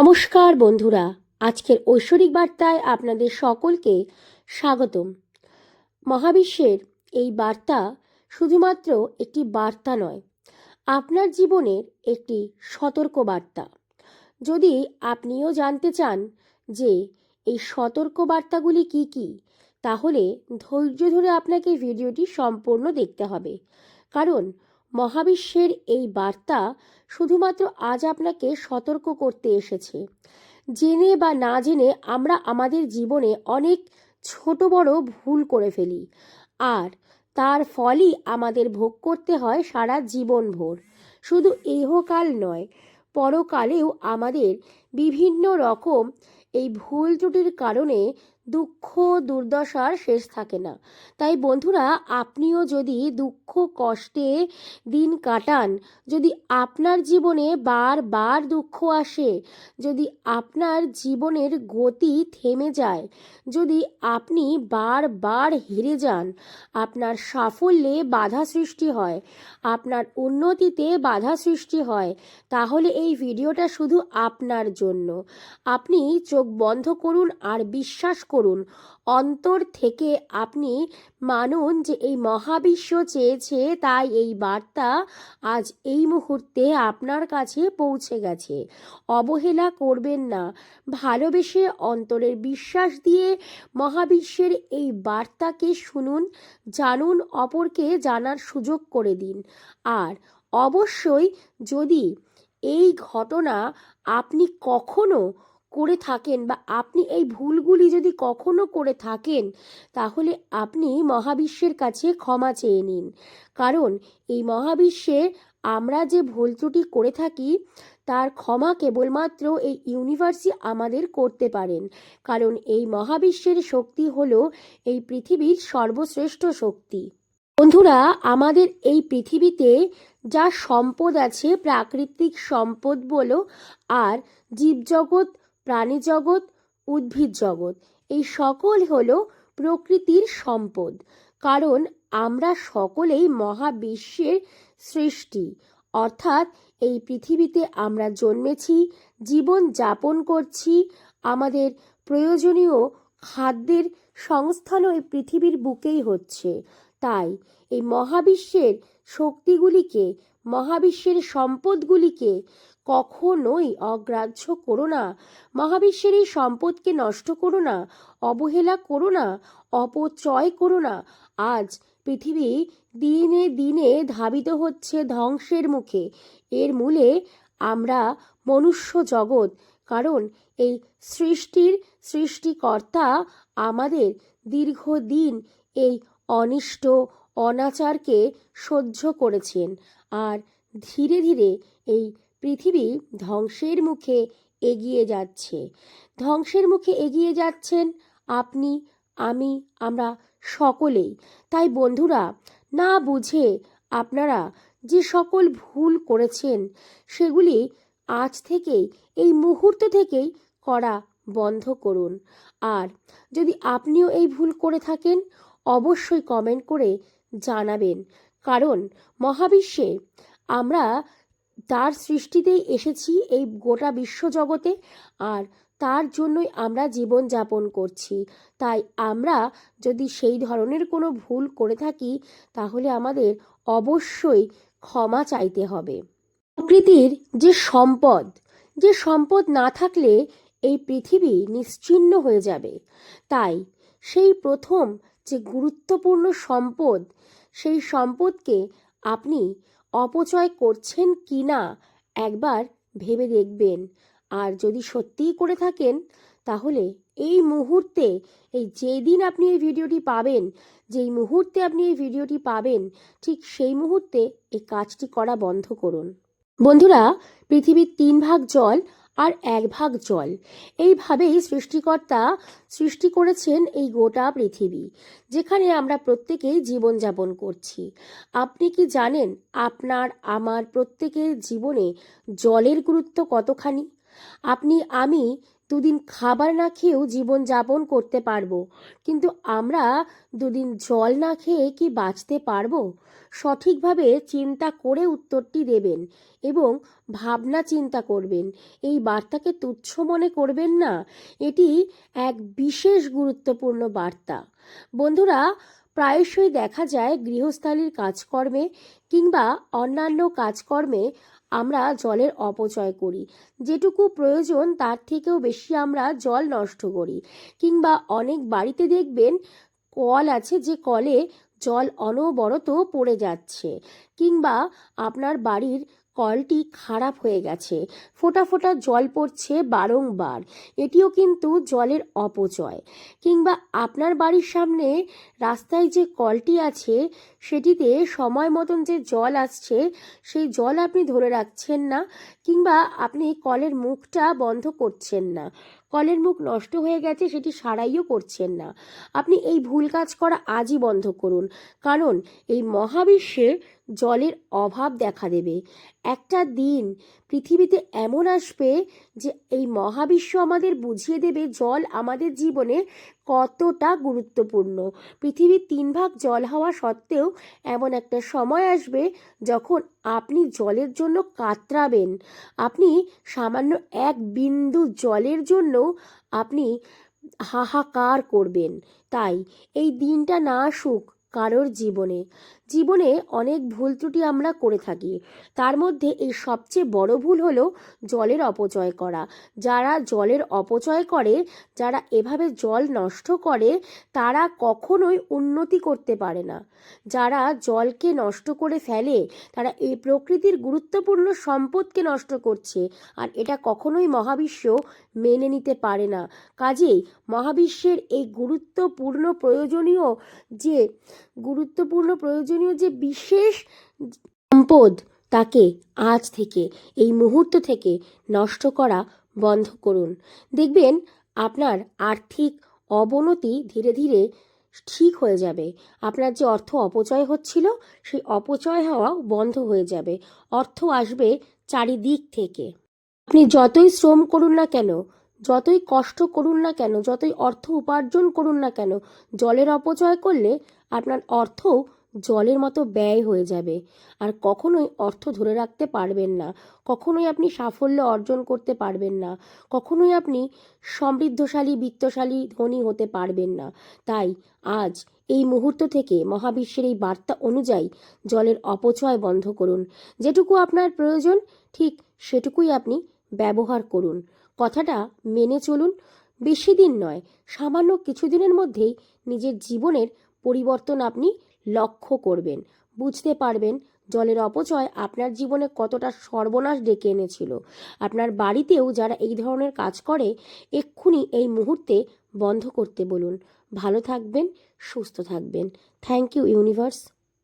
নমস্কার বন্ধুরা, আজকের ঐশ্বরিক বার্তায় আপনাদের সকলকে স্বাগতম। মহাবিশ্বের এই বার্তা শুধুমাত্র একটি বার্তা নয়, আপনার জীবনের একটি সতর্ক বার্তা। যদি আপনিও জানতে চান যে এই সতর্ক বার্তাগুলি কি কি, তাহলে ধৈর্য ধরে আপনাকে ভিডিওটি সম্পূর্ণ দেখতে হবে। কারণ মহাবিশ্বের এই বার্তা শুধুমাত্র আজ আপনাকে সতর্ক করতে এসেছে। জেনে বা না জেনে আমরা আমাদের জীবনে অনেক ছোট বড় ভুল করে ফেলি। আর তার ফলই আমাদের ভোগ করতে হয় সারা জীবন ভোর শুধু ইহকাল নয়, পরকালেও আমাদের বিভিন্ন রকম এই ভুল ত্রুটির কারণে দুঃখ, দুর্দশার শেষ থাকে না। তাই বন্ধুরা, আপনিও যদি দুঃখ, কষ্টে দিন কাটান, যদি আপনার জীবনে বারবার দুঃখ আসে, যদি আপনার জীবনের গতি থেমে যায়, যদি আপনি বারবার হেরে যান, আপনার সাফল্যে বাধা সৃষ্টি হয়, আপনার উন্নতিতে বাধা সৃষ্টি হয়, তাহলে এই ভিডিওটা শুধু আপনার জন্য। আপনি চোখ বন্ধ করুন আর বিশ্বাস করুন। অন্তর থেকে আপনি মানুন যে এই মহাবিশ্ব চেয়েছে, তাই এই বার্তা আজ এই মুহূর্তে আপনার কাছে পৌঁছে গেছে। অবহেলা করবেন না। ভালোবেসে অন্তরের বিশ্বাস দিয়ে মহাবিশ্বের এই বার্তাকে শুনুন, জানুন, অপরকে জানার সুযোগ করে দিন। আর অবশ্যই যদি এই ঘটনা আপনি কখনো করে থাকেন বা আপনি এই ভুলগুলি যদি কখনো করে থাকেন, তাহলে আপনি মহাবিশ্বের কাছে ক্ষমা চেয়ে নিন। কারণ এই মহাবিশ্বে আমরা যে ভুল ত্রুটি করে থাকি, তার ক্ষমা কেবলমাত্র এই ইউনিভার্সই আমাদের করতে পারেন। কারণ এই মহাবিশ্বের শক্তি হল এই পৃথিবীর সর্বশ্রেষ্ঠ শক্তি। বন্ধুরা, আমাদের এই পৃথিবীতে যা সম্পদ আছে, প্রাকৃতিক সম্পদ বলো, আর জীবজগৎ প্রাণীজগৎ উদ্ভিদ জগৎ। এই সকল হল প্রকৃতির সম্পদ। কারণ আমরা সকলেই মহাবিশ্বের সৃষ্টি। অর্থাৎ এই পৃথিবীতে আমরা জন্মেছি, জীবন যাপন করছি, আমাদের প্রয়োজনীয় খাদ্যের সংস্থানও এই পৃথিবীর বুকেই হচ্ছে। তাই এই মহাবিশ্বের শক্তিগুলিকে, মহাবিশ্বের সম্পদগুলিকে কখনোই অগ্রাহ্য করো না। মহাবিশ্বের এই সম্পদকে নষ্ট করো না, অবহেলা করো না, অপচয় করো না। আজ পৃথিবী দিনে দিনে ধাবিত হচ্ছে ধ্বংসের মুখে। এর মূলে আমরা মনুষ্য জগৎ, কারণ এই সৃষ্টির সৃষ্টিকর্তা আমাদের দীর্ঘদিন এই অনিষ্ট, অনাচারকে সহ্য করেছেন। আর ধীরে ধীরে এই পৃথিবী ধ্বংসের মুখে এগিয়ে যাচ্ছে। ধ্বংসের মুখে এগিয়ে যাচ্ছেন আপনি, আমি, আমরা সকলেই। তাই বন্ধুরা, না বুঝে আপনারা যে সকল ভুল করেছেন, সেগুলি আজ থেকেই, এই মুহূর্ত থেকেই করা বন্ধ করুন। আর যদি আপনিও এই ভুল করে থাকেন, অবশ্যই কমেন্ট করে জানাবেন। কারণ মহাবিশ্বে আমরা তার সৃষ্টিতেই এসেছি এই গোটা বিশ্বজগতে আর তার জন্যই আমরা জীবন যাপন করছি। তাই আমরা যদি সেই ধরনের কোনো ভুল করে থাকি, তাহলে আমাদের অবশ্যই ক্ষমা চাইতে হবে। প্রকৃতির যে সম্পদ যে সম্পদ না থাকলে এই পৃথিবী নিশ্চিন্ন হয়ে যাবে। তাই সেই প্রথম যে গুরুত্বপূর্ণ সম্পদ, সেই সম্পদকে আপনি অপচয় করছেন কি না একবার ভেবে দেখবেন। আর যদি সত্যিই করে থাকেন, তাহলে এই মুহূর্তে, এই যেদিন আপনি এই ভিডিওটি পাবেন, যেই মুহূর্তে আপনি এই ভিডিওটি পাবেন, ঠিক সেই মুহূর্তে এই কাজটি করা বন্ধ করুন। বন্ধুরা, পৃথিবীর তিন ভাগ জল আর এক ভাগ জল। এইভাবেই সৃষ্টিকর্তা সৃষ্টি করেছেন এই গোটা পৃথিবী, যেখানে আমরা প্রত্যেকেই জীবনযাপন করছি। আপনি কি জানেন আপনার, আমার প্রত্যেকের জীবনে জলের গুরুত্ব কতখানি? আপনি, আমি দুদিন খাবার না খেয়েও জীবন যাপন করতে পারব। কিন্তু আমরা দুদিন জল না খেয়ে কি বাঁচতে পারব? সঠিকভাবে চিন্তা করে উত্তরটি দেবেন এবং ভাবনা চিন্তা করবেন। এই বার্তাকে তুচ্ছ মনে করবেন না। এটি এক বিশেষ গুরুত্বপূর্ণ বার্তা। বন্ধুরা, প্রায়শই দেখা যায় গৃহস্থালির কাজকর্মে কিংবা অন্যান্য কাজকর্মে আমরা জলের অপচয় করি। যেটুকু প্রয়োজন, তার থেকেও বেশি আমরা জল নষ্ট করি। কিংবা অনেক বাড়িতে দেখবেন, কল আছে যে কলে জল অনবরত পড়ে যাচ্ছে। কিংবা আপনার বাড়ির কলটি খারাপ হয়ে গেছে। ফোটা ফোটা জল পড়ছে বারংবার। এটিও কিন্তু জলের অপচয়। কিংবা আপনার বাড়ির সামনে রাস্তায় যে কলটি আছে, সেটিতে সময় মতন যে জল আসছে, সেই জল আপনি ধরে রাখছেন না, কিংবা আপনি কলের মুখটা বন্ধ করছেন না। কলের মুখ নষ্ট হয়ে গেছে, সেটি সারাইও করছেন না। আপনি এই ভুল কাজ করা আজই বন্ধ করুন। কারণ এই মহাবিশ্বে জলের অভাব দেখা দেবে। একটা দিন পৃথিবীতে এমন আসবে যে এই মহাবিশ্ব আমাদের বুঝিয়ে দেবে জল আমাদের জীবনে কতটা গুরুত্বপূর্ণ। পৃথিবীর তিন ভাগ জল হওয়া সত্ত্বেও এমন একটা সময় আসবে যখন আপনি জলের জন্য কাতরাবেন। আপনি সামান্য এক বিন্দু জলের জন্য আপনি হাহাকার করবেন। তাই এই দিনটা না আসুক কারোর জীবনে। জীবনে অনেক ভুল ত্রুটি আমরা করে থাকি। তার মধ্যে এই সবচেয়ে বড় ভুল হলো জলের অপচয় করা। যারা জলের অপচয় করে, যারা এভাবে জল নষ্ট করে, তারা কখনোই উন্নতি করতে পারে না। যারা জলকে নষ্ট করে ফেলে, তারা এই প্রকৃতির গুরুত্বপূর্ণ সম্পদকে নষ্ট করছে আর এটা কখনোই মহাবিশ্ব মেনে নিতে পারে না। কাজেই মহাবিশ্বের এই গুরুত্বপূর্ণ প্রয়োজনীয় যে গুরুত্বপূর্ণ প্রয়োজনীয় যে বিশেষ সম্পদ তাকে আজ থেকে, এই মুহূর্ত থেকে নষ্ট করা বন্ধ করুন। দেখবেন আপনার আর্থিক অবনতি ধীরে ধীরে ঠিক হয়ে যাবে। আপনার যে অর্থ অপচয় হচ্ছিল, সেই অপচয় হওয়া বন্ধ হয়ে যাবে। অর্থ আসবে চারিদিক থেকে। আপনি যতই শ্রম করুন না কেন যতই কষ্ট করুন না কেন, যতই অর্থ উপার্জন করুন না কেন, জলের অপচয় করলে আপনার অর্থও জলের মতো ব্যয় হয়ে যাবে। আর কখনোই অর্থ ধরে রাখতে পারবেন না। কখনোই আপনি সাফল্য অর্জন করতে পারবেন না। কখনোই আপনি সমৃদ্ধশালী, বিত্তশালী, ধনী হতে পারবেন না। তাই আজ এই মুহূর্ত থেকে মহাবিশ্বের এই বার্তা অনুযায়ী জলের অপচয় বন্ধ করুন। যেটুকু আপনার প্রয়োজন, ঠিক সেটুকুই আপনি ব্যবহার করুন। কথাটা মেনে চলুন, বেশি দিন নয়, সামান্য কিছুদিনের মধ্যেই নিজের জীবনের পরিবর্তন আপনি লক্ষ্য করবেন। বুঝতে পারবেন, জলের অপচয় আপনার জীবনে কতটা সর্বনাশ ডেকে এনেছিল। আপনার বাড়িতেও যারা এই ধরনের কাজ করে, এক্ষুনি এই মুহূর্তে বন্ধ করতে বলুন। ভালো থাকবেন, সুস্থ থাকবেন। Thank you, universe.